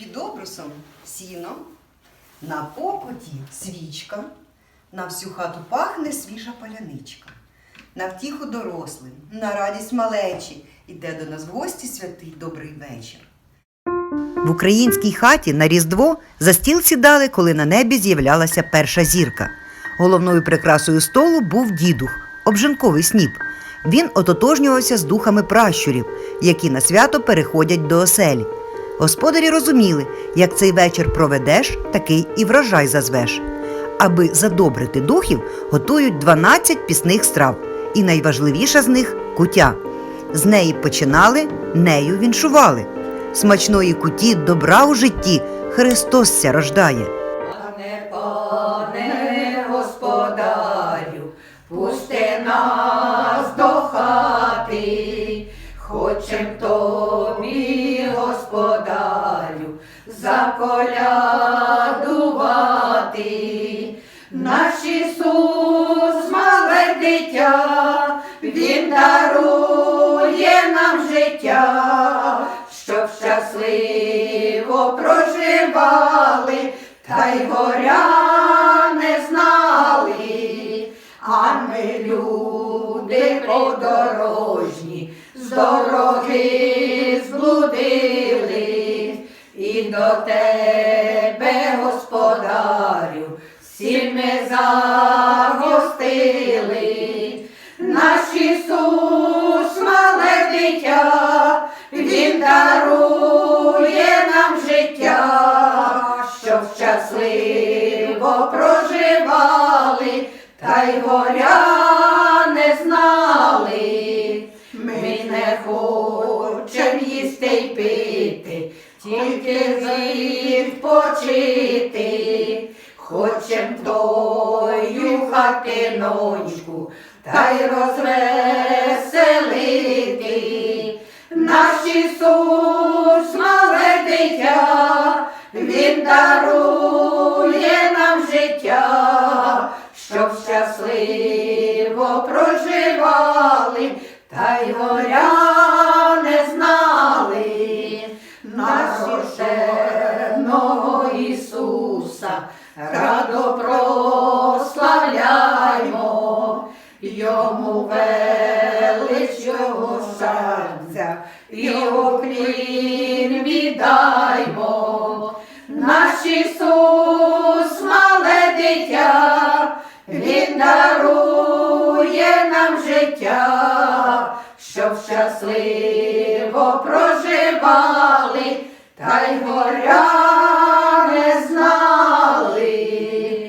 Під обрусом сіно, на покоті свічка, на всю хату пахне свіжа паляничка. На втіху дорослим, на радість малечі, іде до нас в гості святий добрий вечір. В українській хаті на Різдво за стіл сідали, коли на небі з'являлася перша зірка. Головною прикрасою столу був дідух, обжинковий сніп. Він ототожнювався з духами пращурів, які на свято переходять до оселі. Господарі розуміли, як цей вечір проведеш, такий і врожай зазвеш. Аби задобрити духів, готують 12 пісних страв, і найважливіша з них кутя. З неї починали, нею віншували. Смачної куті добра у житті Христос ся рождає. Пане, пане господарю, пусти нас до хати, хочем тобі, дарує нам життя, щоб щасливо проживали, та й горя не знали, а ми люди подорожні, з дороги зблудили, і до тебе, та й горя не знали. Ми не хочем їсти й пити, тільки відпочити. Хочем тою хатиночку, та й розвеселити. Наш Ісус, дитя, Він дарує нам життя, щоб щасливо проживали, та й горя не знали. Нашого Ісуса радо прославляймо, йому велич його і уклін віддаймо. Наш Ісус, нам життя, щоб щасливо проживали, та й горя